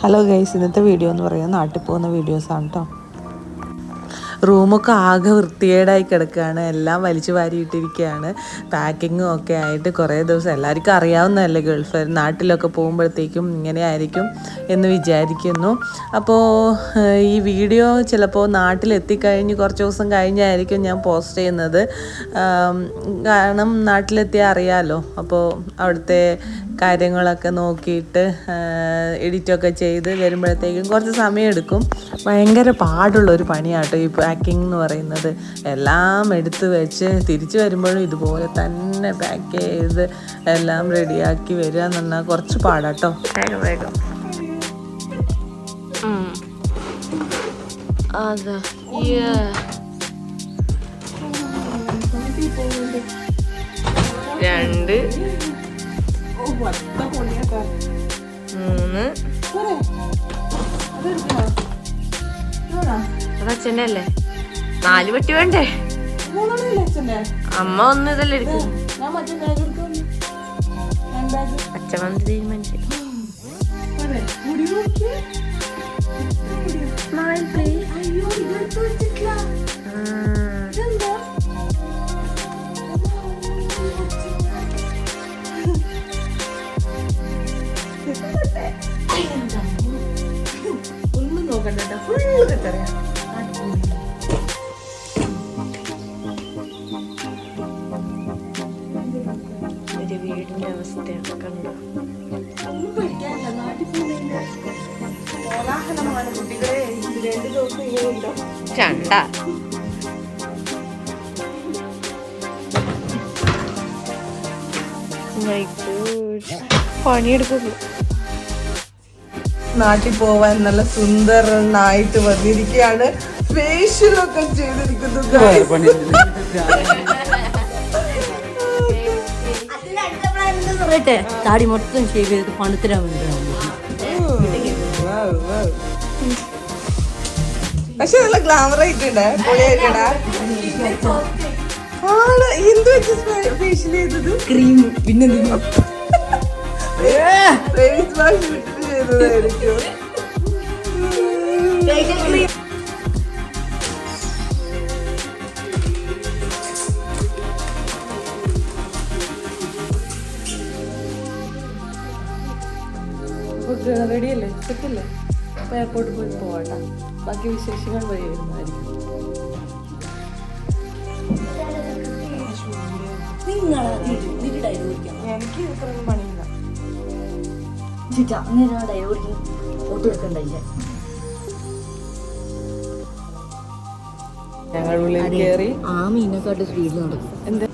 Hello guys ഇന്നത്തെ video എന്ന് പറയുന്നത് നാട്ടിൽ പോകുന്ന വീഡിയോസാണ് കേട്ടോ റൂമൊക്കെ ആകെ വൃത്തികേടായി കിടക്കുകയാണ്. എല്ലാം വലിച്ചു വാരിയിട്ടിരിക്കുകയാണ്. പാക്കിങ്ങും ഒക്കെ ആയിട്ട് കുറേ ദിവസം എല്ലാവർക്കും അറിയാവുന്നതല്ലേ ഗൾഫ് നാട്ടിലൊക്കെ പോകുമ്പോഴത്തേക്കും ഇങ്ങനെ ആയിരിക്കും എന്ന് വിചാരിക്കുന്നു. അപ്പോൾ ഈ വീഡിയോ ചിലപ്പോൾ നാട്ടിലെത്തിക്കഴിഞ്ഞ് കുറച്ച് ദിവസം കഴിഞ്ഞായിരിക്കും ഞാൻ പോസ്റ്റ് ചെയ്യുന്നത്. കാരണം നാട്ടിലെത്തിയാൽ അറിയാമല്ലോ അപ്പോൾ അവിടുത്തെ കാര്യങ്ങളൊക്കെ നോക്കിയിട്ട് എഡിറ്റൊക്കെ ചെയ്ത് വരുമ്പോഴത്തേക്കും കുറച്ച് സമയമെടുക്കും. ഭയങ്കര പാടുള്ള ഒരു പണിയാട്ടോ ഈ പാക്കിംഗ് എന്ന് പറയുന്നത്. എല്ലാം എടുത്ത് വെച്ച് തിരിച്ചു വരുമ്പോഴും ഇതുപോലെ തന്നെ പാക്ക് ചെയ്ത് എല്ലാം റെഡിയാക്കി വരിക എന്ന് പറഞ്ഞാൽ കുറച്ച് പാടാട്ടോ. രണ്ട്. മൂന്ന് അതച്ഛന്റെ അല്ലേ നാല് പെട്ടി വേണ്ടേ? അമ്മ ഒന്ന് ഇതല്ലേ അച്ഛൻ വന്ന് തീരുമാനിച്ചു. ഉണ്ടോ ചണ്ട. പണിയെടുക്കുന്നു നാട്ടിൽ പോവാൻ നല്ല സുന്ദരനായിട്ട് വന്നിരിക്കുകയാണ്. ഫേഷ്യലൊക്കെ ചെയ്തിരിക്കുന്നു ഷേവ് ചെയ്ത് പണത്തിനാ വേണ്ടിയാണ് Wow, wow. പക്ഷെ നല്ല ഗ്ലാമർ ആയിട്ടുണ്ട്. പൊളിയായിട്ടാ ആണ് എന്ത് വെച്ച് ഫേഷ്യൽ ചെയ്തത്? ക്രീം പിന്നെ ഫേസ് വാഷ് ചെയ്തതായിരിക്കും. റെഡി അല്ലേ അപ്പൊ എയർപോർട്ടിൽ പോയി പോവാട്ടാ. ബാക്കി വിശേഷങ്ങൾ വഴി വരുന്നതായിരിക്കും എനിക്ക് ഇത്രയും പണിയില്ല. ചിറ്റാ അങ്ങനെ എടുക്കണ്ടില്ല ഞങ്ങൾ ഉള്ളിൽ കയറി ആ മീനെക്കാട്ട് സ്പീഡിൽ നടക്കും. എന്താ?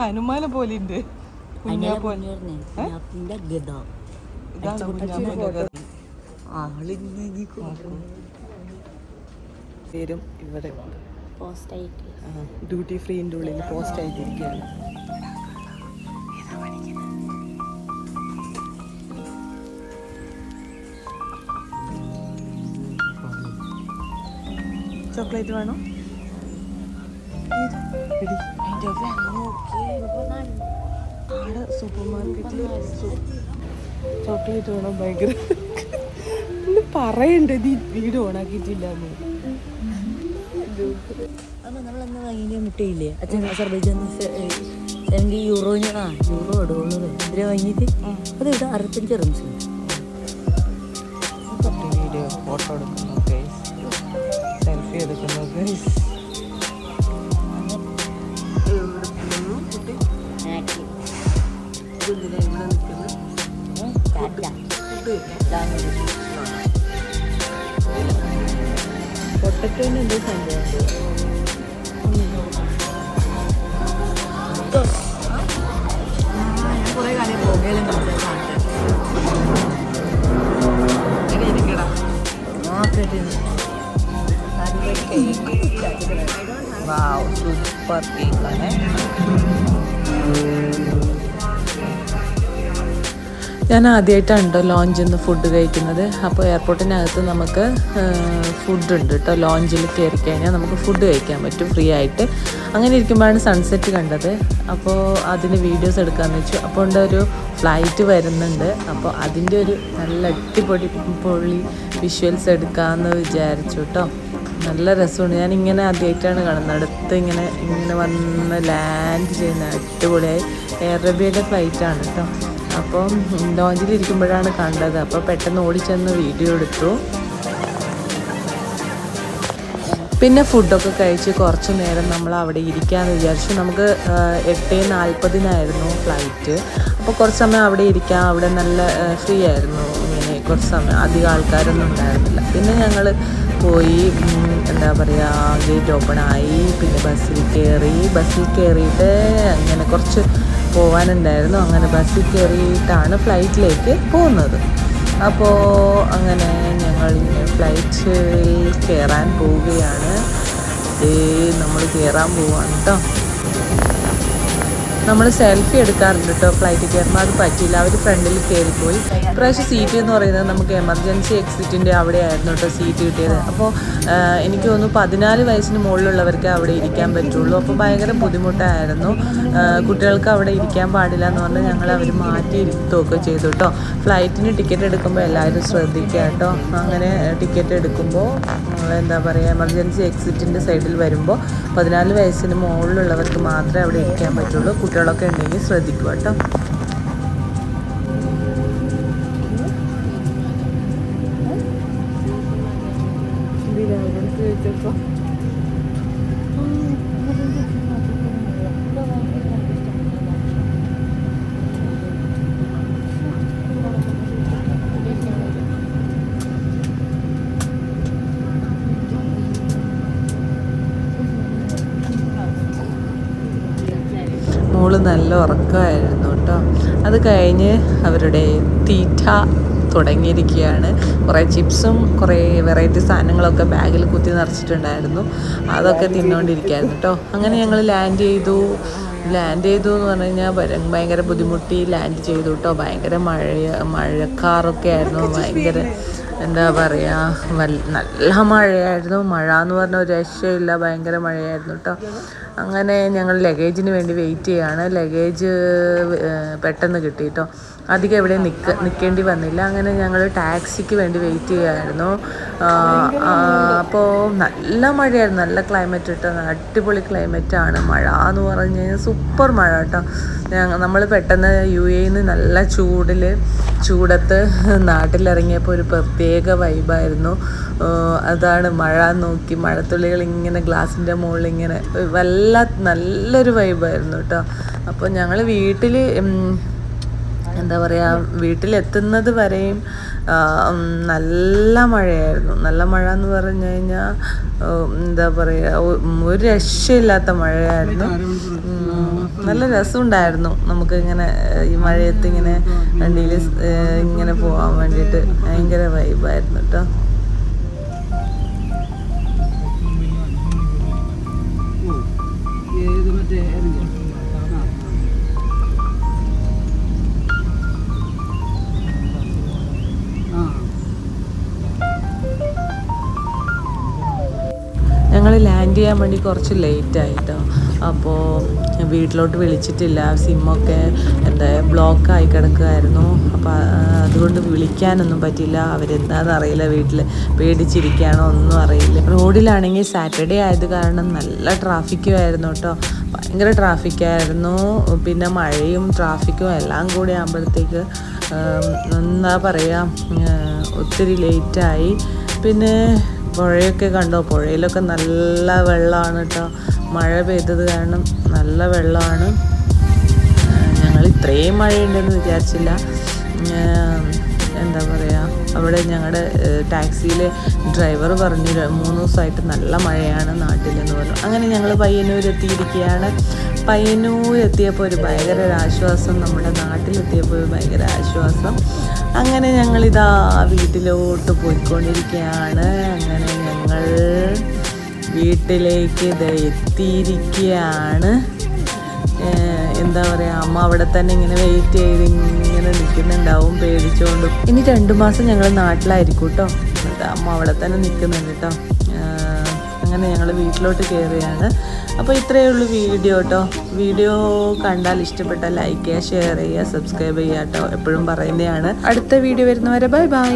ഹനുമാനെ പോലെ. ഉണ്ട് നീ പേരും ഇവിടെ ഡ്യൂട്ടി ഫ്രീന്റെ ഉള്ളിൽ പോസ്റ്റ് ആയിട്ടിരിക്കുകയാണ്. ചോക്ലേറ്റ് വേണോ? എടി, അവിടെ സൂപ്പർ മാർക്കറ്റിൽ ചോക്ലേറ്റ് വേണം ഭയങ്കര. ഒന്ന് പറയണ്ടേ നീ വീട് ഓണാക്കിയിട്ടില്ല എന്ന് അപ്പൊ നമ്മളന്ന് വാങ്ങിയ മുട്ടയില്ലേ? അച്ഛൻ അസർബൈജാൻ ആ യൂറോ വാങ്ങിയിട്ട് അത് ഇവിടെ അറുപത്തഞ്ച് റംസ്. വീഡിയോ ഫോട്ടോ പൊട്ടറ്റോന് super cake കുറേ കാലം ഞാൻ ആദ്യമായിട്ടാണ് കേട്ടോ ലോഞ്ചിൽ നിന്ന് ഫുഡ് കഴിക്കുന്നത്. അപ്പോൾ എയർപോർട്ടിനകത്ത് നമുക്ക് ഫുഡ് ഉണ്ട് കേട്ടോ ലോഞ്ചിൽ കയറി കഴിഞ്ഞാൽ നമുക്ക് ഫുഡ് കഴിക്കാൻ പറ്റും ഫ്രീ ആയിട്ട്. അങ്ങനെ ഇരിക്കുമ്പോഴാണ് സൺസെറ്റ് കണ്ടത്. അപ്പോൾ അതിന് വീഡിയോസ് എടുക്കാമെന്ന് വെച്ചു. അപ്പോൾ ഉണ്ട് ഒരു ഫ്ലൈറ്റ് വരുന്നുണ്ട്. അപ്പോൾ അതിന്റെ ഒരു നല്ല അടിപൊളി പൊളി വിഷ്വൽസ് എടുക്കാമെന്ന് വിചാരിച്ചു കേട്ടോ നല്ല രസമാണ്. ഞാൻ ഇങ്ങനെ ആദ്യമായിട്ടാണ് കാണുന്നത്. അടുത്ത് ഇങ്ങനെ ഇങ്ങനെ വന്ന് ലാൻഡ് ചെയ്യുന്ന അടിപൊളിയായി. എയർ അറേബ്യയുടെ ഫ്ലൈറ്റാണ് കേട്ടോ അപ്പം ലോഞ്ചിലിരിക്കുമ്പോഴാണ് കണ്ടത്. അപ്പോൾ പെട്ടെന്ന് ഓടിച്ചെന്ന് വീഡിയോ എടുത്തു. പിന്നെ ഫുഡൊക്കെ കഴിച്ച് കുറച്ച് നേരം നമ്മൾ അവിടെ ഇരിക്കാമെന്ന് വിചാരിച്ചു. നമുക്ക് എട്ട് നാൽപ്പതിനായിരുന്നു ഫ്ലൈറ്റ്. അപ്പോൾ കുറച്ച് സമയം അവിടെ ഇരിക്കാം. അവിടെ നല്ല ഫ്രീ ആയിരുന്നു. ഇങ്ങനെ കുറച്ച് സമയം അധികം ആൾക്കാരൊന്നും ഉണ്ടായിരുന്നില്ല. പിന്നെ ഞങ്ങൾ പോയി എന്താ പറയുക ഗേറ്റ് ഓപ്പൺ ആയി. പിന്നെ ബസ്സിൽ കയറി. ബസ്സിൽ കയറിയിട്ട് അങ്ങനെ കുറച്ച് പോകാനുണ്ടായിരുന്നു അങ്ങനെ ബസ്സിൽ കയറിയിട്ടാണ് ഫ്ലൈറ്റിലേക്ക് പോകുന്നത്. അപ്പോൾ അങ്ങനെ ഞങ്ങൾ ഫ്ലൈറ്റിൽ കയറാൻ പോവുകയാണ്. നമ്മൾ കയറാൻ പോവാണ് കേട്ടോ നമ്മൾ സെൽഫി എടുക്കാറുണ്ട് കേട്ടോ ഫ്ലൈറ്റ് കയറുമ്പോൾ അത് പറ്റിയില്ല. അവർ ഫ്രണ്ടിൽ കയറിപ്പോയി ഇപ്രാവശ്യം സീറ്റ് എന്ന് പറയുന്നത് നമുക്ക് എമർജൻസി എക്സിറ്റിന്റെ അവിടെ ആയിരുന്നു കേട്ടോ സീറ്റ് കിട്ടിയത്. അപ്പോൾ എനിക്ക് തോന്നുന്നു പതിനാല് വയസ്സിന് മുകളിലുള്ളവർക്ക് അവിടെ ഇരിക്കാൻ പറ്റുള്ളൂ. അപ്പോൾ ഭയങ്കര ബുദ്ധിമുട്ടായിരുന്നു. കുട്ടികൾക്ക് അവിടെ ഇരിക്കാൻ പാടില്ല എന്ന് പറഞ്ഞ് ഞങ്ങൾ അവർ മാറ്റി ഇരുത്തുകയൊക്കെ ചെയ്തു കേട്ടോ ഫ്ലൈറ്റിന് ടിക്കറ്റ് എടുക്കുമ്പോൾ എല്ലാവരും ശ്രദ്ധിക്കുക കേട്ടോ അങ്ങനെ ടിക്കറ്റ് എടുക്കുമ്പോൾ എന്താ പറയുക എമർജൻസി എക്സിറ്റിന്റെ സൈഡിൽ വരുമ്പോൾ പതിനാല് വയസ്സിന് മുകളിലുള്ളവർക്ക് മാത്രമേ അവിടെ ഇരിക്കാൻ പറ്റുള്ളൂ. കുട്ടികളൊക്കെ ഉണ്ടെങ്കിൽ ശ്രദ്ധിക്കുക കേട്ടോ. മോൾ നല്ല ഉറക്കമായിരുന്നു കേട്ടോ. അത് കഴിഞ്ഞ് അവരുടെ തീറ്റ തുടങ്ങിയിരിക്കുകയാണ്. കുറേ ചിപ്സും കുറേ വെറൈറ്റി സാധനങ്ങളൊക്കെ ബാഗിൽ കുത്തി നിറച്ചിട്ടുണ്ടായിരുന്നു. അതൊക്കെ തിന്നുകൊണ്ടിരിക്കുകയായിരുന്നു കേട്ടോ. അങ്ങനെ ഞങ്ങൾ ലാൻഡ് ചെയ്തു. ലാൻഡ് ചെയ്തു എന്ന് പറഞ്ഞു കഴിഞ്ഞാൽ ഭയങ്കര ബുദ്ധിമുട്ടി ലാൻഡ് ചെയ്തു കേട്ടോ ഭയങ്കര മഴ മഴക്കാറൊക്കെ ആയിരുന്നു ഭയങ്കര എന്താ പറയുക നല്ല മഴയായിരുന്നു. മഴ എന്ന് പറഞ്ഞ ഒരു രക്ഷയില്ല. ഭയങ്കര മഴയായിരുന്നു കേട്ടോ അങ്ങനെ ഞങ്ങൾ ലഗേജിന് വേണ്ടി വെയിറ്റ് ചെയ്യാണ്. ലഗേജ് പെട്ടെന്ന് കിട്ടി കേട്ടോ അധികം എവിടെയും നിൽക്ക നിൽക്കേണ്ടി വന്നില്ല. അങ്ങനെ ഞങ്ങൾ ടാക്സിക്ക് വേണ്ടി വെയിറ്റ് ചെയ്യുമായിരുന്നു അപ്പോൾ നല്ല മഴയായിരുന്നു. നല്ല ക്ലൈമറ്റ് കേട്ടോ. അടിപൊളി ക്ലൈമറ്റാണ്. മഴ എന്ന് പറഞ്ഞു കഴിഞ്ഞാൽ സൂപ്പർ മഴ കേട്ടോ. നമ്മൾ പെട്ടെന്ന് യു എന്ന് നല്ല ചൂടിൽ ചൂടത്ത് നാട്ടിലിറങ്ങിയപ്പോൾ ഒരു പ്രത്യേക വൈബായിരുന്നു. അതാണ് മഴ നോക്കി മഴത്തുള്ളികൾ ഇങ്ങനെ ഗ്ലാസിന്റെ മുകളിൽ ഇങ്ങനെ വല്ല നല്ലൊരു വൈബായിരുന്നു കേട്ടോ. അപ്പോൾ ഞങ്ങൾ വീട്ടിൽ എന്താ പറയുക വീട്ടിലെത്തുന്നത് വരെയും നല്ല മഴയായിരുന്നു. നല്ല മഴ എന്ന് പറഞ്ഞു കഴിഞ്ഞാൽ എന്താ പറയുക ഒരു രക്ഷയില്ലാത്ത മഴയായിരുന്നു. നല്ല രസമുണ്ടായിരുന്നു. നമുക്ക് ഇങ്ങനെ ഈ മഴയത്ത് ഇങ്ങനെ വണ്ടിയിൽ ഇങ്ങനെ പോകാൻ വേണ്ടിയിട്ട് ഭയങ്കര വൈബായിരുന്നു കേട്ടോ ഏത് മറ്റേ ലാൻഡ് ചെയ്യാൻ വേണ്ടി കുറച്ച് ലേറ്റ് ആയിട്ടോ അപ്പോൾ വീട്ടിലോട്ട് വിളിച്ചിട്ടില്ല. സിമ്മൊക്കെ എന്താ ബ്ലോക്കായി കിടക്കുമായിരുന്നു അപ്പോൾ അതുകൊണ്ട് വിളിക്കാനൊന്നും പറ്റില്ല അവരെന്താണെന്ന് അറിയില്ല വീട്ടിൽ പേടിച്ചിരിക്കുകയാണോ ഒന്നും അറിയില്ല. റോഡിലാണെങ്കിൽ സാറ്റർഡേ ആയത് കാരണം നല്ല ട്രാഫിക്കും ആയിരുന്നു കേട്ടോ ഭയങ്കര ട്രാഫിക്കായിരുന്നു പിന്നെ മഴയും ട്രാഫിക്കും എല്ലാം കൂടി ആകുമ്പോഴത്തേക്ക് എന്താ പറയുക ഒത്തിരി ലേറ്റായി പിന്നെ പുഴയൊക്കെ കണ്ടോ? പുഴയിലൊക്കെ നല്ല വെള്ളമാണ് കേട്ടോ മഴ പെയ്തത് കാരണം നല്ല വെള്ളമാണ് ഞങ്ങൾ ഇത്രയും മഴയുണ്ടെന്ന് വിചാരിച്ചില്ല. എന്താ പറയുക അവിടെ ഞങ്ങളുടെ ടാക്സിയിലെ ഡ്രൈവർ പറഞ്ഞു "ര- മൂന്ന് ദിവസമായിട്ട് നല്ല മഴയാണ് നാട്ടിലെന്ന് പറഞ്ഞു. അങ്ങനെ ഞങ്ങൾ പയ്യന്നൂർ എത്തിയപ്പോൾ ഒരു ഭയങ്കര ഒരു ആശ്വാസം നമ്മുടെ നാട്ടിലെത്തിയപ്പോൾ ഒരു ഭയങ്കര ആശ്വാസം. അങ്ങനെ ഞങ്ങളിതാ വീട്ടിലോട്ട് പോയിക്കൊണ്ടിരിക്കുകയാണ് അങ്ങനെ ഞങ്ങൾ വീട്ടിലേക്ക് ഇത് എത്തിയിരിക്കുകയാണ് എന്താ പറയുക അമ്മ അവിടെ തന്നെ ഇങ്ങനെ വെയിറ്റ് ചെയ്ത് ഇങ്ങനെ നിൽക്കുന്നുണ്ടാവും പേടിച്ചുകൊണ്ടും ഇനി രണ്ടു മാസം ഞങ്ങൾ നാട്ടിലായിരിക്കും കേട്ടോ അമ്മ അവിടെ തന്നെ നിൽക്കുന്നുണ്ട് കേട്ടോ അങ്ങനെ ഞങ്ങൾ വീട്ടിലോട്ട് കയറുകയാണ്. അപ്പോൾ ഇത്രയേ ഉള്ളൂ വീഡിയോ കേട്ടോ വീഡിയോ കണ്ടാൽ ഇഷ്ടപ്പെട്ടാൽ ലൈക്ക് ചെയ്യുക ഷെയർ ചെയ്യുക സബ്സ്ക്രൈബ് ചെയ്യുക കേട്ടോ എപ്പോഴും പറയുന്നതാണ്. അടുത്ത വീഡിയോ വരുന്നവരെ ബൈ ബൈ